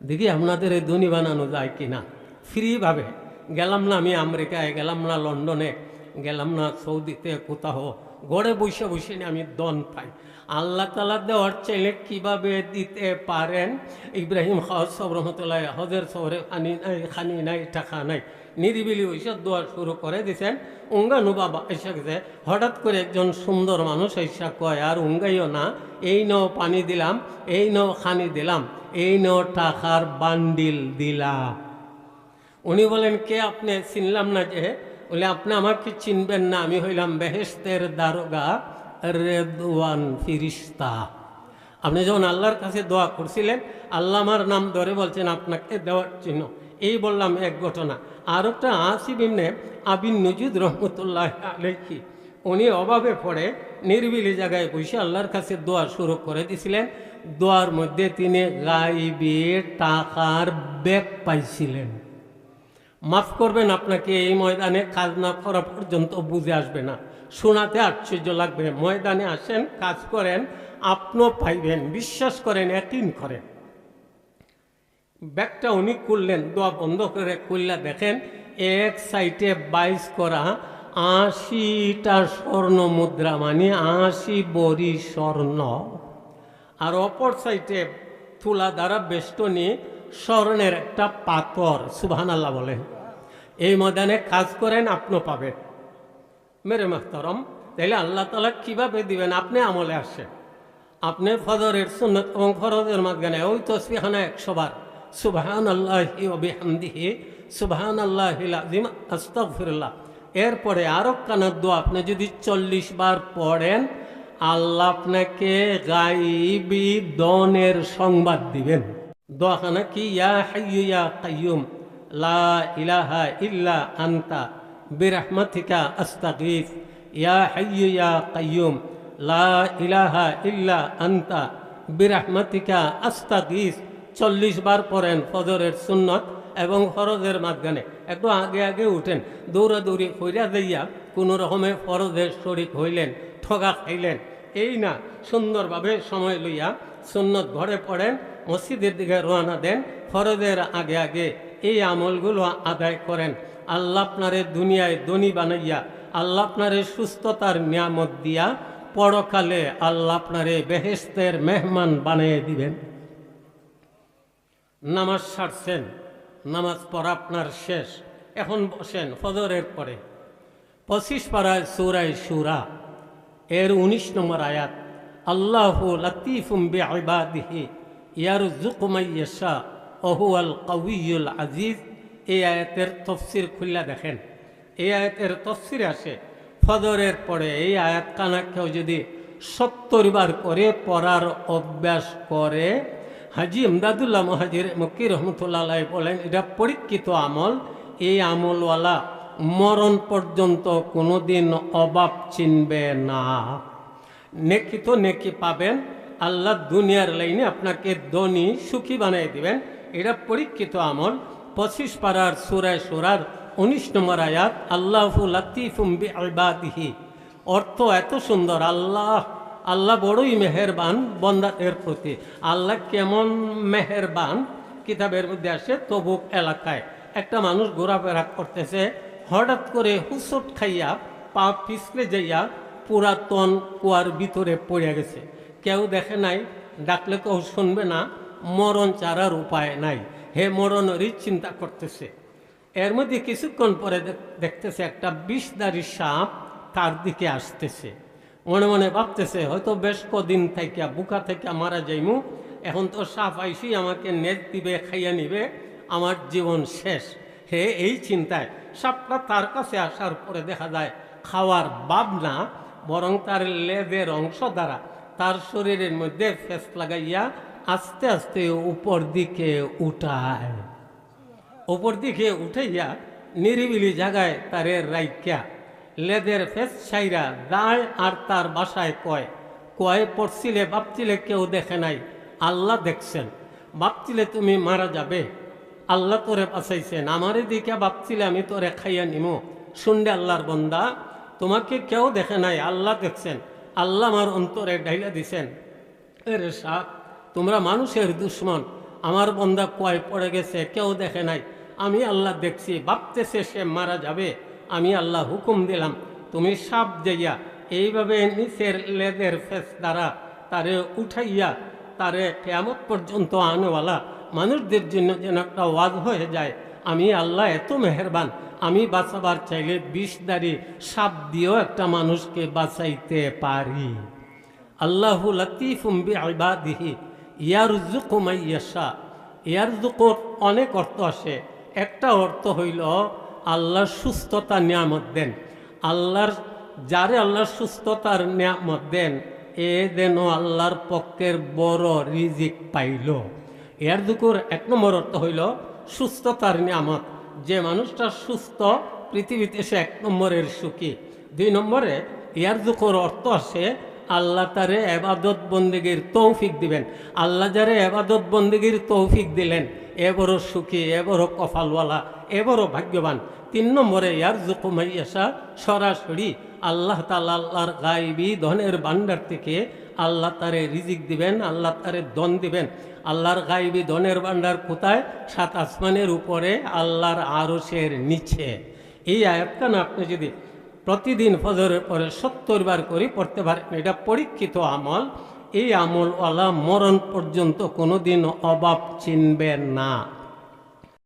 দেখি আপনাদের এই ধনী বানানো যায় কি না ফ্রিভাবে গেলাম না আমি আমেরিকায়, গেলাম না লন্ডনে, গেলাম না সৌদিতে, কোথাও। গড়ে বসে বসে আমি দন পাই। আল্লাহ তালা দেওয়ার চাইলে কীভাবে দিতে পারেন? ইব্রাহিম হজ সব রহমতুল্লাহ হজের শহরে খানি নাই খানি নাই, টাকা নাই। নিরিবিলি ঐশ্বর দোয়া শুরু করে দিছেন উঙ্গানু বাবা এসে গেছে। হঠাৎ করে একজন সুন্দর মানুষ এসা কয়, আর উঙ্গাইও না, এই নও পানি দিলাম, এই নও খানি দিলাম, এই নও টাকার বান্ডিল দিলাম। উনি বলেন, কে আপনি? চিনলাম না যে। বলে, আপনি আমাকে চিনবেন না, আমি হইলাম বেহেস্তের দারোগা, রেদওয়ান ফিরিস্তা। আপনি যখন আল্লাহর কাছে দোয়া করছিলেন, আল্লাহ আমার নাম ধরে বলছেন, আপনাকে দেওয়ার চিহ্ন। এই বললাম এক ঘটনা। আর একটা আসিব ইমনে আবিন নজুদ রহমতুল্লাহ আলহি উনি অভাবে পড়ে, নির্বিলি জায়গায় বসে আল্লাহর কাছে দোয়া শুরু করে দিছিলেন। দোয়ার মধ্যে তিনি গাইবে টাকার ব্যাগ পাইছিলেন। মাফ করবেন, আপনাকে এই ময়দানে কাজ না করা পর্যন্ত বুঝে আসবে না। শোনাতে আশ্চর্য লাগবে ময়দানে আসেন, কাজ করেন, আপনিও পাইবেন, বিশ্বাস করেন একদিন করেন। ব্যাগটা উনি খুললেন, দোয়া বন্ধ করে খুললে দেখেন, এক সাইটে বাইশ করা, আশিটা স্বর্ণ মুদ্রা মানে আশি বড়ি স্বর্ণ। আর অপর সাইটে তুলা দ্বারা বেষ্টনী স্বর্ণের একটা পাথর সুবহান আল্লাহ বলেন। এই ময়দানে কাজ করেন, আপনিও পাবেন। মেরে মাহতারম, তাইলে আল্লাহ তালা কীভাবে দিবেন? আপনি আমলে আসেন। আপনি ফজরের সুন্নত এবং ফরজের মাঝখানে, ওই তসবিহানা একশো বার। সুবহান আল্লাহি ওবিহামদিহি সুবহান আল্লাহিল আজিম এরপরে আরও কানার দোয়া, আপনি যদি চল্লিশ বার পড়েন, আল্লাহ আপনাকে গাইবি দনের সংবাদ দিবেন। দোয়াখানা কি? ইয়া হাইয়ু ইয়া কাইয়ুম, লা ইলাহা ইল্লা আন্তা, বিরহমাতিকা আস্তাগীথ ইয়া হাইয়ু ইয়া কাইয়ুম, লা ইলাহা ইল্লা আন্তা, বিরহমাতিকা আস্তাগীথ চল্লিশ বার পড়েন ফজরের সুন্নত এবং ফরজের মাঝখানে। একটু আগে আগে উঠেন দৌড়াদৌড়ি হইয়া যাইয়া কোনো রকমে ফরজের শরিক হইলেন, ঠগা খাইলেন। এই না, সুন্দরভাবে সময় লইয়া সুন্নত ঘরে পড়েন, মসজিদের দিকে রওনা দেন, ফরজের আগে আগে এই আমলগুলো আদায় করেন। আল্লাহ আপনারে দুনিয়ায় ধনী বানাইয়া, আল্লাহ আপনারে সুস্থতার নিয়ামত দিয়া, পরকালে আল্লাহ আপনারে বেহেস্তের মেহমান বানিয়ে দিবেন। নামাজ সারছেন, নামাজ পড়া আপনার শেষ। এখন বসেন ফজরের পরে। পঁচিশ পাড়ায় সুরায় সুরা এর উনিশ নম্বর আয়াত, আল্লাহ লতিফুম বে আবাদিহি ইয়ার জুকুমাইয়া অহু আল কউল আজিজ। এই আয়াতের তফসির খুল্লা দেখেন, এই আয়াতের তফসির আসে, ফজরের পরে এই আয়াত কানা কেউ যদি সত্তর বার করে পড়ার অভ্যাস করে হাজি ইমদাদুল্লাহ মহাজির মক্কি রহমতুল্লাহ বলেন এটা পরীক্ষিত আমল। এই আমলওয়ালা মরণ পর্যন্ত কোনোদিন অভাব চিনবে না। নেকি তো নেকি পাবেন। আল্লাহ দুনিয়ার লাইনে আপনাকে ধনী, সুখী বানিয়ে দিবেন। এটা পরীক্ষিত আমল। পঁচিশ পাড়ার সুরায় সুরার উনিশ নম্বর আয়াত, আল্লাহ লাতিফুম বিবাদিহি অর্থ এত সুন্দর, আল্লাহ আল্লাহ বড়ই মেহেরবান বন্দাদের প্রতি। আল্লাহ কেমন মেহেরবান? কিতাবের মধ্যে আসে তবুক এলাকায় একটা মানুষ ঘোরাফেরা করতেছে, হঠাৎ করে হুসট খাইয়া, পা পিছলে যাইয়া পুরাতন কুয়ার ভিতরে পড়ে গেছে। কেউ দেখে নাই, ডাকলে কেউ শুনবে না, মরণ চারার উপায় নাই। হে মরণেরই চিন্তা করতেছে। এর মধ্যে কিছুক্ষণ পরে দেখতেছে একটা বিষদারি সাপ তার দিকে আসতেছে। মনে মনে ভাবতেছে, হয়তো বেশ কদিন থেকে, বুকা থেকে মারা যাইমু। এখন তো সাফ আইসি, আমাকে নেট দিবে, খাইয়া নিবে। আমার জীবন শেষ। হে, এই চিন্তায় সাপটা তার কাছে আসার পরে দেখা যায়, খাওয়ার বাব না, বরং তার লেজের অংশ দ্বারা তার শরীরের মধ্যে ফেস লাগাইয়া আস্তে আস্তে উপর দিকে উঠায়। উপর দিকে উঠাইয়া নিরিবিলি জায়গায় তারে রাইকা লেদের ফেস সাইরা দায় আর তার বাসায় কয় কয়, পড়ছিলে, ভাবছিলে কেউ দেখে নাই, আল্লাহ দেখছেন। ভাবছিলে তুমি মারা যাবে। আল্লাহ তোরে বাঁচাইছেন। আমারে দিকে ভাবছিলে আমি তোরে খাইয়া নিমো। শুনলে আল্লাহর বন্দা, তোমাকে কেউ দেখে নাই, আল্লাহ দেখছেন। আল্লাহ আমার অন্তরে ডাইলা দিছেন। এরে সাপ, তোমরা মানুষের দুশ্মন। আমার বন্দা কয়, পড়ে গেছে, কেউ দেখে নাই। আমি আল্লাহ দেখছি, ভাবতেছে সে মারা যাবে। আমি আল্লাহ হুকুম দিলাম। তুমি সাপ যাইয়া এইভাবে নিচের লেদের ফেস দ্বারা তারে উঠাইয়া তারে কেয়ামত পর্যন্ত আনওয়ালা মানুষদের জন্য যেন একটা ওয়াজ হয়ে যায়। আমি আল্লাহ এত মেহেরবান, আমি বাঁচাবার চাইলে বিষদারি সাপ দিয়েও একটা মানুষকে বাঁচাইতে পারি। আল্লাহু লতিফুম বিবাদিহি ইয়ারজুকু মাইয়াশা। ইয়ারজুকুর অনেক অর্থ আসে। একটা অর্থ হইল আল্লাহর সুস্থতা নিয়ামত দেন। আল্লাহর, যারে আল্লাহর সুস্থতার নিয়ামত দেন, এ যেন আল্লাহর পক্ষের বড় রিজিক পাইল। এর দুকুর এক নম্বর অর্থ হইল সুস্থতার নিয়ামত। যে মানুষটা সুস্থ, পৃথিবীতে সে এক নম্বরের সুখী। দুই নম্বরে ইয়ার দুকুর অর্থ আছে আল্লাহ তারে এবাদত বন্দিগির তৌফিক দিবেন। আল্লাহ যারে এবাদত বন্দিগির তৌফিক দিলেন এ বড় সুখী এ বড় কপালওয়ালা এ বড় ভাগ্যবান। তিন নম্বরে ইয়ার জুকুমাইয়াসা সরাসরি আল্লাহ তালা আল্লাহর গাইবি ধনের ভান্ডার থেকে আল্লাহ তারে রিজিক দিবেন, আল্লাহ তারে দন দিবেন। আল্লাহর গাইবি ধনের ভান্ডার কোথায়? সাত আসমানের উপরে, আল্লাহর আরসের নিচে। এই আয়াতখান আপনি যদি প্রতিদিন ফজরের পরে সত্তর বার করে পড়তে পারেন, এটা পরীক্ষিত আমল। এই আমলওয়ালা মরণ পর্যন্ত কোনোদিন অভাব চিনবে না।